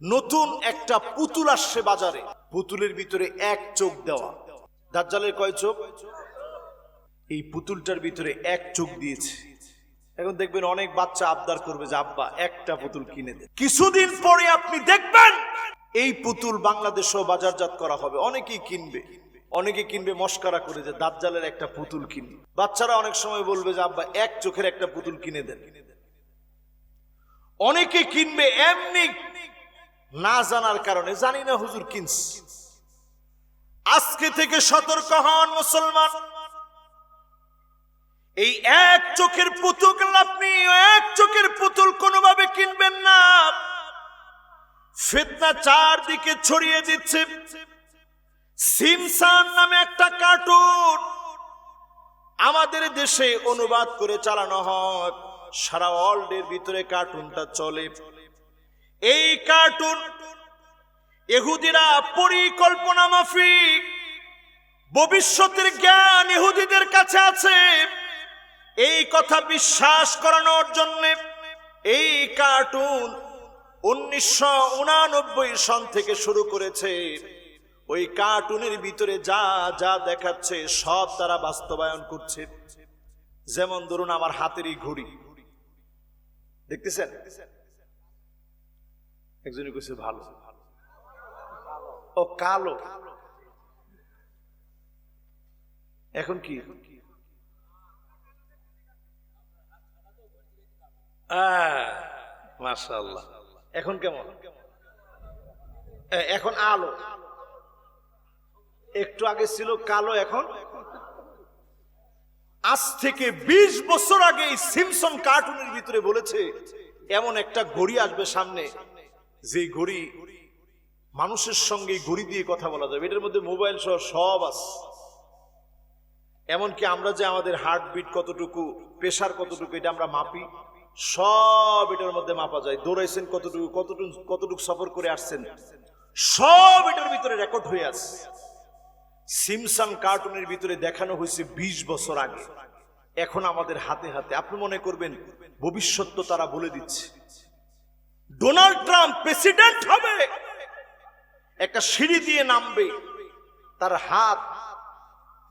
নতুন একটা পুতুল আসছে বাজারে। পুতুলের ভিতরে এক চোখ দেওয়া। দাজ্জালের কয় চোখ? এই পুতুলটার ভিতরে এক চোখ দিয়েছে। এখন দেখবেন অনেক বাচ্চা আবদার করবে যে, আব্বা, একটা পুতুল কিনে দেন কিছুদিন পরে আপনি দেখবেন এই পুতুল বাংলাদেশেও বাজারজাত করা হবে। অনেকেই কিনবে। অনেকে কিনবে মস্কারা করে যে, দাজ্জালের একটা পুতুল কিনবে বাচ্চারা অনেক সময় বলবে যে, আব্বা, এক চোখের একটা পুতুল কিনে দেন। অনেকে কিনবে এমনি না জানার কারণে, জানি না হুজুর কিনস। আজকে থেকে সতর্ক হন মুসলমান। এই এক চোখের পুতুল আপনি এক চোখের পুতুল কোনোভাবে কিনবেন না। ফেতনা চারদিকে ছড়িয়ে দিচ্ছে। সিমসান নামে একটা কার্টুন। আমাদের দেশে অনুবাদ করে চালানো হয়। সারা ওয়ার্ল্ডের ভিতরে কার্টুনটা চলে। এই কার্টুন এহুদিরা পরিকল্পনা মাফিক। ভবিষ্যতের জ্ঞান ইহুদিদের কাছে আছে। এই কথা বিশ্বাস করানোর জন্য এই কার্টুন উনিশশো সন থেকে শুরু করেছে। ওই কার্টুনের ভিতরে যা যা দেখাচ্ছে, সব তারা বাস্তবায়ন করছে। যেমন ধরুন আমার হাতেরই ঘড়ি। দেখতেছেন? একজনই কইছে ভালো। ও কালো। এখন কি? মাশাল্লাহ এখন কেমন? এখন আলো। একটু আগে ছিল কালো, এখন? আজ থেকে ২০ বছর আগে এই সিমসন কার্টুনের ভিতরে বলেছে, এমন একটা ঘড়ি আসবে সামনে। যে ঘড়ি মানুষের সঙ্গে ঘড়ি দিয়ে কথা বলা যাবে, এটার মধ্যে মোবাইল সহ সব আছে। এমনকি আমরা যে আমাদের হার্টবিট কতটুকু প্রেশার কতটুকু, এটা আমরা মাপি। সব এটার মধ্যে মাপা যায়। দৌড়াইছেন কতটুকু কতটুকু কতটুকু সফর করে আসছেন, সব এটার ভিতরে রেকর্ড হয়ে আছে। সিমসান কার্টুনের ভিতরে দেখানো হয়েছে ২০ বছর আগে। এখন আমাদের হাতে হাতে, আপনি মনে করবেন, ভবিষ্যৎ তো তারা বলে দিচ্ছে। ডোনাল্ড ট্রাম্প প্রেসিডেন্ট হবে। একটা সিঁড়ি দিয়ে নামবে। তার হাত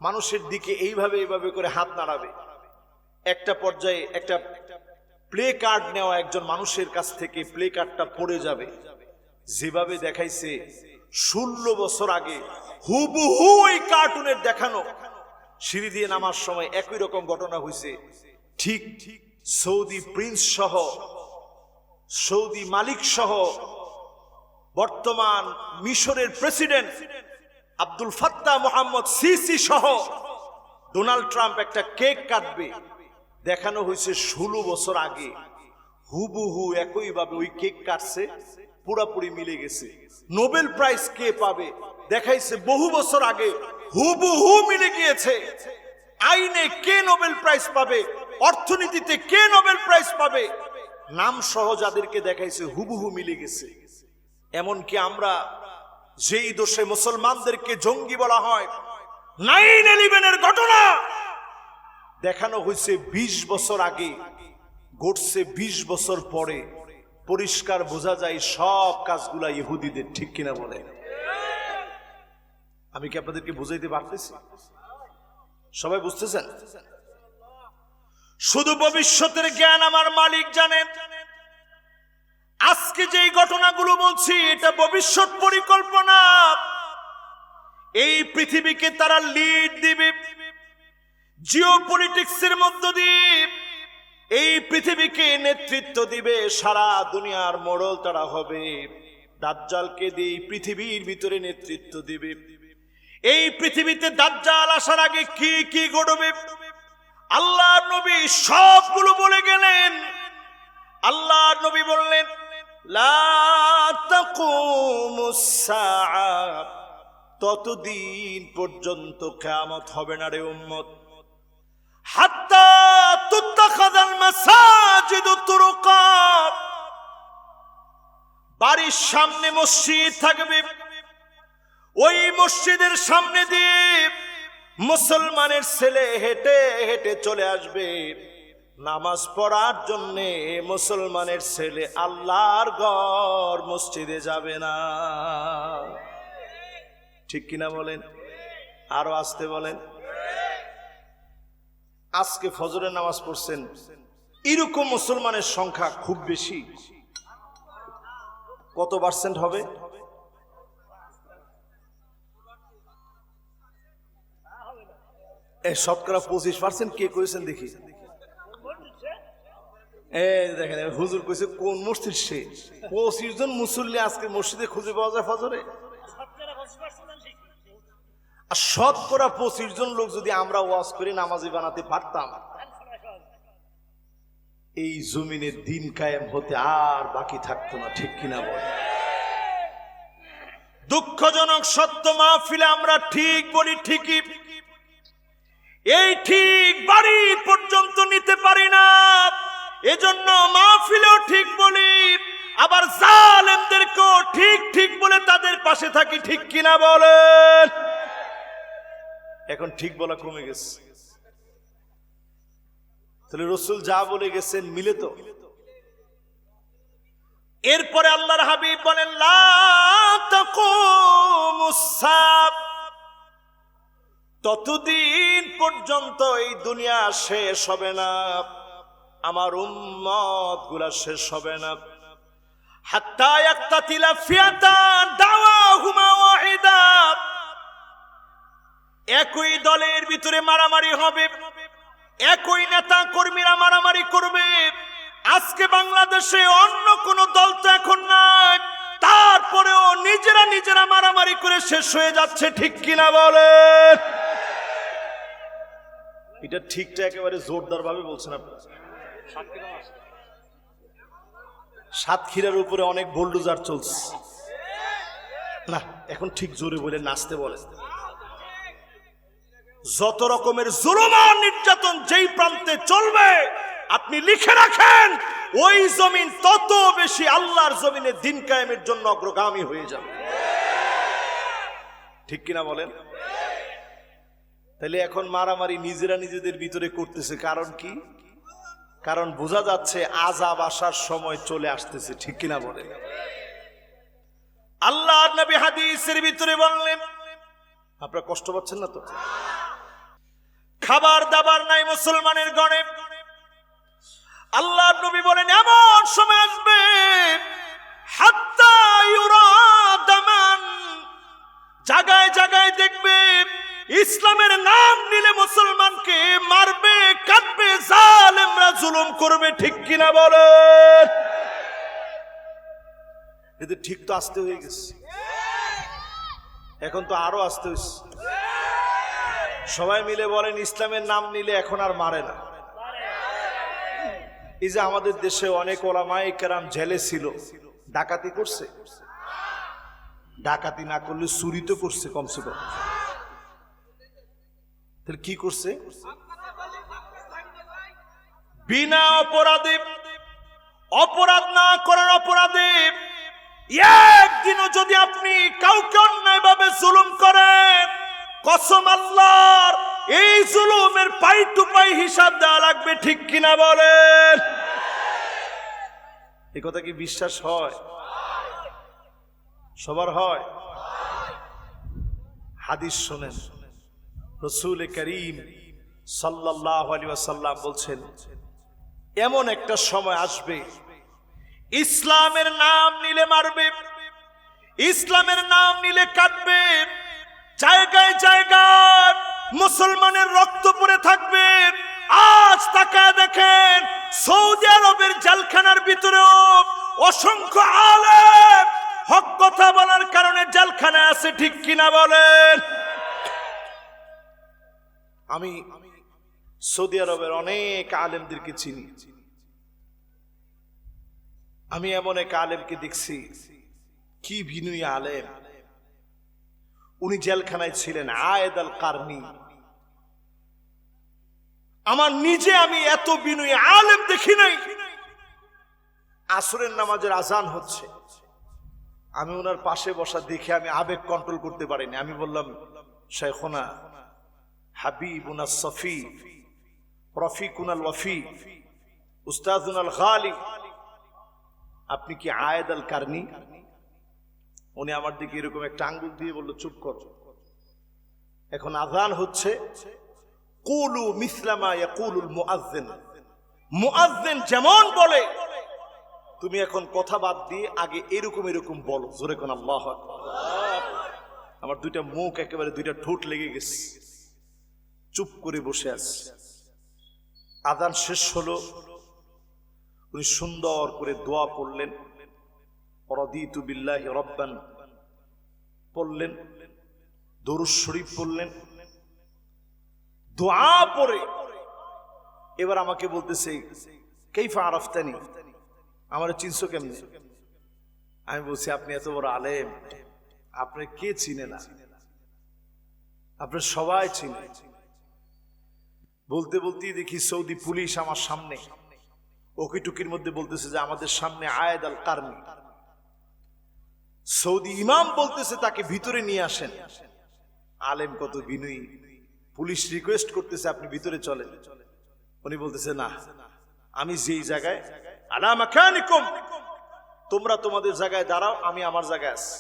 মানুষের দিকে এইভাবে এইভাবে করে হাত নাড়াবে। একটা পর্যায়ে একটা প্লে কার্ড নেওয়া একজন মানুষের কাছ থেকে প্লে কার্ডটা পড়ে যাবে। যেভাবে দেখাইছে, ষোলো বছর আগে হুবহু ওই কার্টুনের দেখানো। সিঁড়ি দিয়ে নামার সময় একই রকম ঘটনা হয়েছে ঠিক ঠিক সৌদি প্রিন্স সহ সৌদি মালিক সহ বর্তমান মিশরের president Abdul Fattah Mohammed Sisi সহ ডোনাল্ড ট্রাম্প একটা কেক কাটবে। দেখানো হয়েছে ষোলো বছর আগে। হুবহু একইভাবে ওই কেক কাটছে, পুরাপুরি মিলে গেছে। নোবেল প্রাইজ কে পাবে দেখাইছে বহু বছর আগে। হুবহু মিলে গিয়েছে। আইনে কে নোবেল প্রাইজ পাবে? অর্থনীতিতে কে নোবেল প্রাইজ পাবে? নাম সহ যাদেরকে দেখাইছে, হুবহু মিলে গেছে। এমনকি আমরা যেই দোষে মুসলমানদেরকে জঙ্গি বলা হয় নাইন ইলেভেনের ঘটনা দেখানো হয়েছে ২০ বছর আগে, ঘটছে ২০ বছর পরে। পরিষ্কার বোঝা যায় সব কাজগুলা ইহুদিদের ঠিক কিনা বলে। আমি কি আপনাদেরকে বুঝাইতে পারতেছি? সবাই বুঝতেছেন? শুধু ভবিষ্যতের জ্ঞান আমার মালিক জানেন আজকে যেই ঘটনাগুলো বলছি, এটা ভবিষ্যৎ পরিকল্পনা। এই পৃথিবীকে তারা লিড দিবে। জিও পলিটিক্সের মধ্য দিয়ে এই পৃথিবীকে নেতৃত্ব দিবে, সারা দুনিয়ার মোড়ল তারা হবে। দাজ্জালকে দিয়ে পৃথিবীর ভিতরে নেতৃত্ব দিবে। এই পৃথিবীতে দাজ্জাল আসার আগে কি কি ঘটবে? আল্লাহ নবী সবগুলো বলে গেলেন। আল্লাহ নবী বললেন ততদিন পর্যন্ত কিয়ামত হবে না রে উম্মত। হাত্তা তুরুকা। বাড়ির সামনে মসজিদ থাকবে। ওই মসজিদের সামনে দিয়ে মুসলমানের ছেলে হেঁটে হেঁটে চলে আসবে। নামাজ পড়ার জন্যে মুসলমানের ছেলে আল্লাহর ঘর মসজিদে যাবে না। ঠিক কিনা বলেন? আরও আসতে বলেন? আজকে ফজরের নামাজ পড়ছেন, এরকম মুসলমানের সংখ্যা খুব বেশি। কত পার্সেন্ট হবে? এই শতকরা পঁচিশ পার্সেন্ট কে করেছেন দেখি? দেখেন হুজুর কইছে, কোন মসজিদ সে? পঁচিশ জন মুসল্লি আজকে মসজিদে খুঁজে পাওয়া যায় ফজরে? আর শতকরা পঁচিশ জন লোক যদি আমরা ওয়াজ করে নামাজি বানাতে পারতাম, এই জমিনে দিন কায়েম হতে আর বাকি থাকতো না, ঠিক কিনা বল? দুঃখজনক সত্য মাহফিলে আমরা ঠিক বলি, ঠিকই এই ঠিক বাড়ি পর্যন্ত নিতে পারি না। এজন্য মাহফিলেও ঠিক বলি, আবার জালেমদেরকেও ঠিক ঠিক বলে তাদের পাশে থাকি, ঠিক কিনা বলেন? এখন ঠিক বলা কমে গেছে। তাহলে রসুল যা বলে গেছেন মিলে তো? এরপরে আল্লাহর হাবিব বলেন, লা তাকুমুস সাব ততদিন পর্যন্ত এই দুনিয়া শেষ হবে না। আমার উম্মতগুলা শেষ হবে না। হাত্তা ইয়াক্তাতিলা ফিয়াতান দাওয়াহুমা ওয়াহিদা। একই দলের ভিতরে মারামারি হবে। একই নেতা কর্মীরা মারামারি করবে। আজকে বাংলাদেশে অন্য কোন দল তো এখন নাই। তারপরেও নিজেরা নিজেরা মারামারি করে শেষ হয়ে যাচ্ছে, ঠিক কিনা বলে এটা ঠিকটা একেবারে জোরদার ভাবে বলছেন সাতক্ষীরার উপরে অনেক বোল্ডুজার চলছে। না, এখন ঠিক জোরে বলে নাচতে বলে। যত রকমের জুলুমান নির্যাতন যেই প্রান্তে চলবে, আপনি লিখে রাখেন, ওই জমিন তত বেশি আল্লাহর জমিনে দিন কায়েমের জন্য অগ্রগামী হয়ে যাবে। ঠিক কিনা বলেন? তাহলে এখন মারামারি নিজেরা নিজেদের ভিতরে করতেছে, কারণ কি? কারণ বোঝা যাচ্ছে আজাব আসার সময় চলে আসতেছে, ঠিক কিনা বলেন আল্লাহ নবী হাদিসের ভিতরে বললেন, আপনারা কষ্ট পাচ্ছেন না তো? খাবার দাবার নাই মুসলমানের গণে। আল্লাহ নবী বলেন, এমন সময় আসবে ইসলামের নাম নিলে মুসলমানকে মারবে কাটবে জালেমরা জুলুম করবে, ঠিক কিনা বলেন এতে ঠিক তো আসতে হয়ে গেছে। এখন তো আরও আসতে হয়েছে। সবাই মিলে বলেন, ইসলামের নাম নিলে এখন আর মারে না। এই যে আমাদের দেশে অনেক ওলামাই কেরাম জেলে ছিল, ডাকাতি করছে। ডাকাতি না করলে চুরি তো করছে কমসে কম। তাহলে কি করছে? বিনা অপরাধে, অপরাধ না করার অপরাধে, একদিনও যদি আপনি কাউকে অন্যায় ভাবে জুলুম করেন, কসম আল্লাহর, এই জুলুমের পাই টু পাই হিসাব দেওয়া লাগবে, ঠিক কিনা বলেন? এ কথা কি বিশ্বাস হয়? সবার হয়? হাদিস শোনেন। রসুল করিম সাল্লাহ আলী সাল্লাম বলছেন, এমন একটা সময় আসবে, ইসলামের নাম নিলে মারবে, ইসলামের নাম নিলে কাটবে জায়গায় জায়গায় মুসলমানের রক্ত পড়ে থাকবে। আজ তাকায় দেখেন সৌদি আরবের জালখানার ভিতরেও অসংখ্য আলেম হক কথা বলার কারণে জেলখানা আছে, ঠিক কিনা বলেন? আমি সৌদি আরবের অনেক আলেমদেরকে চিনি। আমি এমন এক আলেমকে দেখছি, কি বিনয়ী আলেম। উনি জেলখানায় ছিলেন, আয়েদ আল কারনি। আমার নিজে আমি এত বিনয়ী আলেম দেখি নাই। আসরের নামাজের আজান হচ্ছে। আমি ওনার পাশে বসা দেখে আমি আবেগ কন্ট্রোল করতে পারিনি। আমি বললাম শেখোনা হাবিব উনা সফি রফিক উনাল ওয়ফি উস্তাজুন আল খালি আপনি কি আয়েদ আল কারনি উনি আমার দিকে এরকম একটা আঙ্গুল দিয়ে বলল, চুপ কর। এখন আজান হচ্ছে, কুলু মিসলামা ইয়াকুলুল মুআজ্জিন মুআজ্জিন যেমন বলে, তুমি এখন কথা বাদ দিয়ে আগে এরকম এরকম বলো। জোরে কোন আল্লাহ আমার দুইটা মুখ একেবারে দুইটা ঠোঁট লেগে গেছে। চুপ করে বসে আছে। আদান শেষ হলো। উনি সুন্দর করে দোয়া পড়লেন। রদিতু বিল্লাহি রব্বান পড়লেন, দরুদ শরীফ পড়লেন। দোয়া পড়ে। এবার আমাকে বলতেছে, কেইফা আরফতানি? আমার চিনছো কেমনে? আমি বলছি, আপনি এত বড় আলেম। আপনি কে চিনে না? আপনি সবাই চিনে। বলতে বলতেই দেখি সৌদি পুলিশ আমার সামনে। ওকিটুকির মধ্যে বলতেছে যে, আমাদের সামনে আয়েদ আল কারনি। সৌদি ইমাম বলতেছে, তাকে ভিতরে নিয়ে আসেন। আলেম কত বিনয়ী। পুলিশ রিকোয়েস্ট করতেছে, আপনি ভিতরে চলেন। উনি বলতেছে, না, আমি যেই জায়গায়। তোমরা তোমাদের জায়গায় দাঁড়াও, আমি আমার জায়গায় আছি।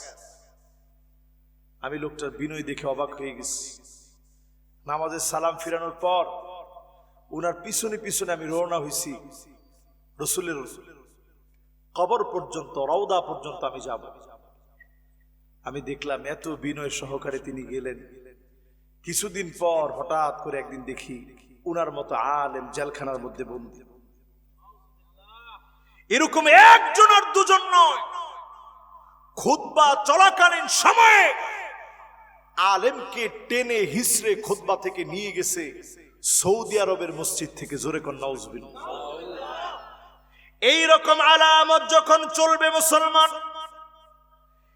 আমি লোকটার বিনয় দেখে অবাক হয়ে গেছি। নামাজের সালাম ফিরানোর পর উনার পিছনে পিছনে আমি রওনা হয়েছি রসুলের কবর পর্যন্ত, রওদা পর্যন্ত আমি যাব। আমি দেখলাম এত বিনয় সহকারে তিনি গেলেন। কিছুদিন পর হঠাৎ করে একদিন দেখি উনার মতো আলেম জেলখানার মধ্যে বন্দি। এরকম একজন আর দুজন নয়। খুতবা চলাকালীন সময়ে আলেমকে টেনে হিসড়ে খুতবা থেকে নিয়ে গেছে। সৌদি আরবের মসজিদ থেকে জোরে কর এই রকম আলামত যখন চলবে মুসলমান,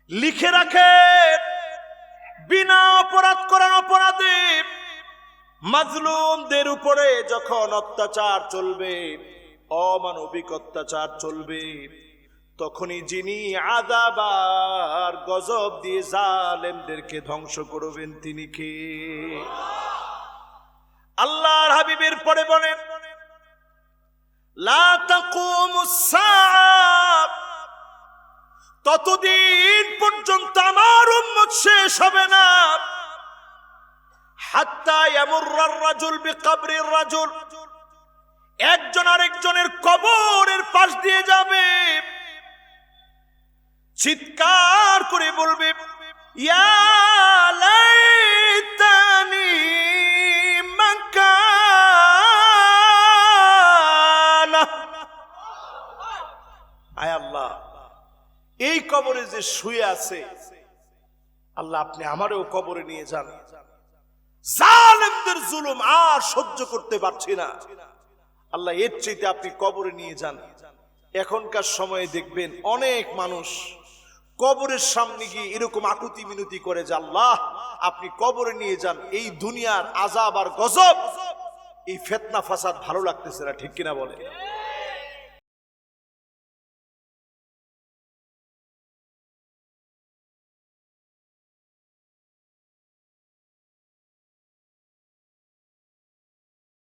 লিখে রাখে, বিনা অপরাধ করার অপরাধে মাজলুমদের উপরে যখন অত্যাচার চলবে, অমানবিক অত্যাচার চলবে, তখনই যিনি আদাবার গজব দিয়ে জালেমদেরকে ধ্বংস করবেন তিনি কে? হাবিবের পরে বলেন ততদিন পর্যন্ত আমার উম্মত শেষ হবে না। হাত্তা ইয়ামুররার রাজুল বিকবরির রাজুল, একজন আরেকজনের কবরের পাশ দিয়ে যাবে। চিৎকার করে বলবে, ইয়া যে শুয়ে আছে, আল্লাহ আপনি আমারও কবরে নিয়ে যান। জালেমদের জুলুম আর সহ্য করতে পারছি না। আল্লাহ এর চাইতে আপনি কবরে নিয়ে যান। এখনকার সময়ে দেখবেন অনেক মানুষ কবরের সামনে গিয়ে এরকম আকুতি মিনতি করে যে, আল্লাহ, আপনি কবরে নিয়ে যান, এই দুনিয়ার আজাব আর গজব, এই ফেতনা ফাসাদ ভালো লাগতেছে না। ঠিক কিনা বলে